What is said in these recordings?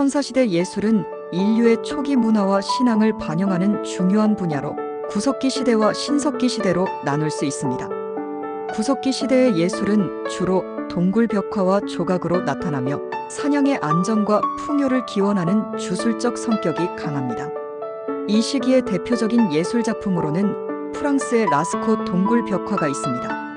선사시대 예술은 인류의 초기 문화와 신앙을 반영하는 중요한 분야로 구석기 시대와 신석기 시대로 나눌 수 있습니다. 구석기 시대의 예술은 주로 동굴 벽화와 조각으로 나타나며 사냥의 안정과 풍요를 기원하는 주술적 성격이 강합니다. 이 시기의 대표적인 예술 작품으로는 프랑스의 라스코 동굴 벽화가 있습니다.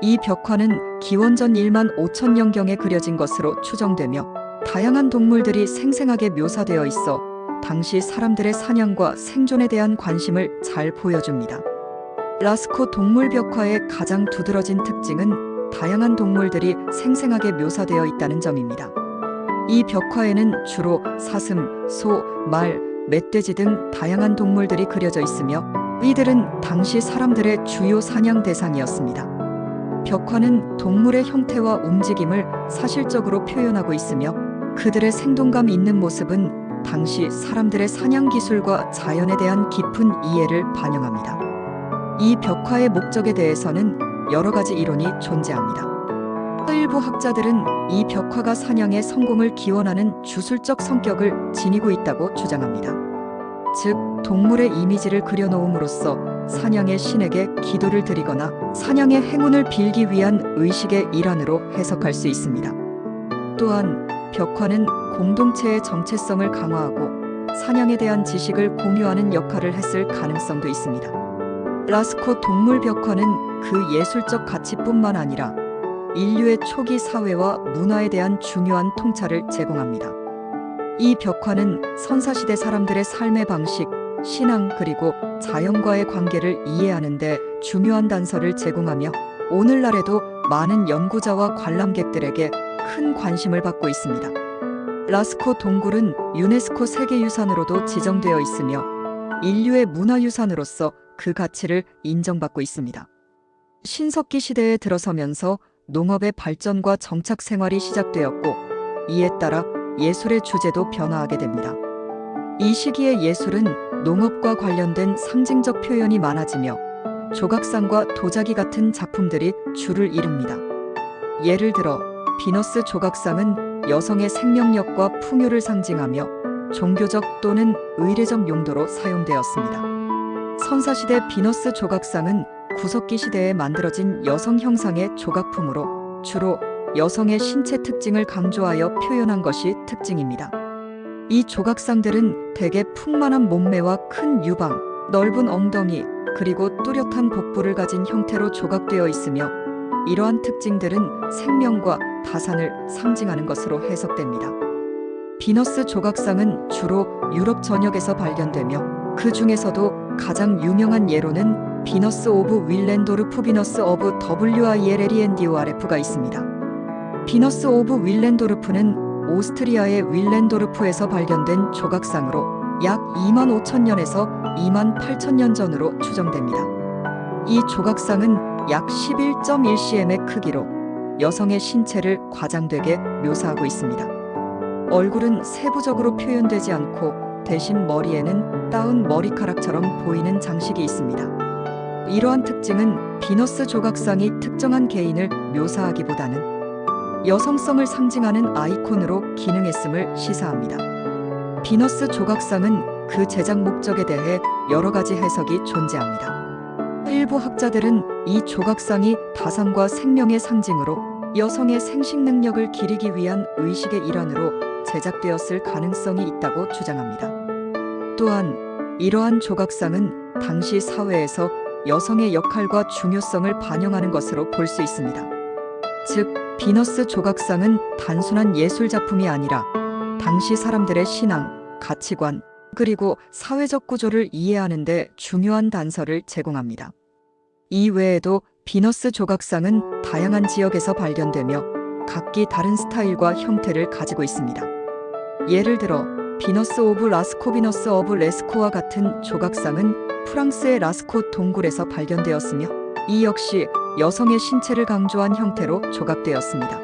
이 벽화는 기원전 1만 5천년경에 그려진 것으로 추정되며 다양한 동물들이 생생하게 묘사되어 있어 당시 사람들의 사냥과 생존에 대한 관심을 잘 보여줍니다. 라스코 동물 벽화의 가장 두드러진 특징은 다양한 동물들이 생생하게 묘사되어 있다는 점입니다. 이 벽화에는 주로 사슴, 소, 말, 멧돼지 등 다양한 동물들이 그려져 있으며 이들은 당시 사람들의 주요 사냥 대상이었습니다. 벽화는 동물의 형태와 움직임을 사실적으로 표현하고 있으며 그들의 생동감 있는 모습은 당시 사람들의 사냥 기술과 자연에 대한 깊은 이해를 반영합니다. 이 벽화의 목적에 대해서는 여러 가지 이론이 존재합니다. 일부 학자들은 이 벽화가 사냥의 성공을 기원하는 주술적 성격을 지니고 있다고 주장합니다. 즉, 동물의 이미지를 그려놓음으로써 사냥의 신에게 기도를 드리거나 사냥의 행운을 빌기 위한 의식의 일환으로 해석할 수 있습니다. 또한 벽화는 공동체의 정체성을 강화하고 사냥에 대한 지식을 공유하는 역할을 했을 가능성도 있습니다. 라스코 동물 벽화는 그 예술적 가치뿐만 아니라 인류의 초기 사회와 문화에 대한 중요한 통찰을 제공합니다. 이 벽화는 선사시대 사람들의 삶의 방식, 신앙 그리고 자연과의 관계를 이해하는 데 중요한 단서를 제공하며 오늘날에도 많은 연구자와 관람객들에게 큰 관심을 받고 있습니다. 라스코 동굴은 유네스코 세계유산으로도 지정되어 있으며 인류의 문화유산으로서 그 가치를 인정받고 있습니다. 신석기 시대에 들어서면서 농업의 발전과 정착 생활이 시작되었고 이에 따라 예술의 주제도 변화하게 됩니다. 이 시기의 예술은 농업과 관련된 상징적 표현이 많아지며 조각상과 도자기 같은 작품들이 주를 이룹니다. 예를 들어 비너스 조각상은 여성의 생명력과 풍요를 상징하며 종교적 또는 의례적 용도로 사용되었습니다. 선사시대 비너스 조각상은 구석기 시대에 만들어진 여성 형상의 조각품으로 주로 여성의 신체 특징을 강조하여 표현한 것이 특징입니다. 이 조각상들은 대개 풍만한 몸매와 큰 유방, 넓은 엉덩이, 그리고 뚜렷한 복부를 가진 형태로 조각되어 있으며 이러한 특징들은 생명과 다산을 상징하는 것으로 해석됩니다. 비너스 조각상은 주로 유럽 전역에서 발견되며 그 중에서도 가장 유명한 예로는 비너스 오브 윌렌도르프 비너스 오브 WILLENDORF가 있습니다. 비너스 오브 윌렌도르프는 오스트리아의 윌렌도르프에서 발견된 조각상으로 약 2만 5천 년에서 2만 8천 년 전으로 추정됩니다. 이 조각상은 약 11.1cm의 크기로 여성의 신체를 과장되게 묘사하고 있습니다. 얼굴은 세부적으로 표현되지 않고 대신 머리에는 따은 머리카락처럼 보이는 장식이 있습니다. 이러한 특징은 비너스 조각상이 특정한 개인을 묘사하기보다는 여성성을 상징하는 아이콘으로 기능했음을 시사합니다. 비너스 조각상은 그 제작 목적에 대해 여러 가지 해석이 존재합니다. 일부 학자들은 이 조각상이 다산과 생명의 상징으로 여성의 생식 능력을 기리기 위한 의식의 일환으로 제작되었을 가능성이 있다고 주장합니다. 또한 이러한 조각상은 당시 사회에서 여성의 역할과 중요성을 반영하는 것으로 볼 수 있습니다. 즉, 비너스 조각상은 단순한 예술 작품이 아니라 당시 사람들의 신앙, 가치관, 그리고 사회적 구조를 이해하는 데 중요한 단서를 제공합니다. 이 외에도 비너스 조각상은 다양한 지역에서 발견되며 각기 다른 스타일과 형태를 가지고 있습니다. 예를 들어 비너스 오브 라스코 비너스 오브 레스코와 같은 조각상은 프랑스의 라스코 동굴에서 발견되었으며 이 역시 여성의 신체를 강조한 형태로 조각되었습니다.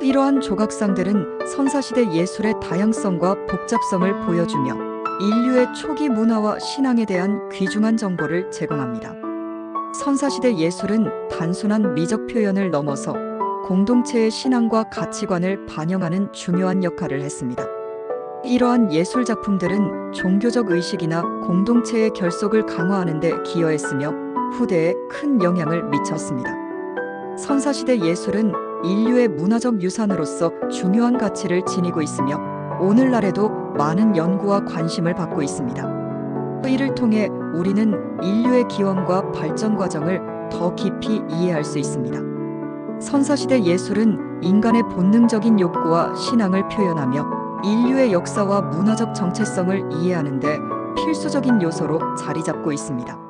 이러한 조각상들은 선사시대 예술의 다양성과 복잡성을 보여주며 인류의 초기 문화와 신앙에 대한 귀중한 정보를 제공합니다. 선사시대 예술은 단순한 미적 표현을 넘어서 공동체의 신앙과 가치관을 반영하는 중요한 역할을 했습니다. 이러한 예술 작품들은 종교적 의식이나 공동체의 결속을 강화하는 데 기여했으며 후대에 큰 영향을 미쳤습니다. 선사시대 예술은 인류의 문화적 유산으로서 중요한 가치를 지니고 있으며 오늘날에도 많은 연구와 관심을 받고 있습니다. 이를 통해 우리는 인류의 기원과 발전 과정을 더 깊이 이해할 수 있습니다. 선사시대 예술은 인간의 본능적인 욕구와 신앙을 표현하며 인류의 역사와 문화적 정체성을 이해하는 데 필수적인 요소로 자리 잡고 있습니다.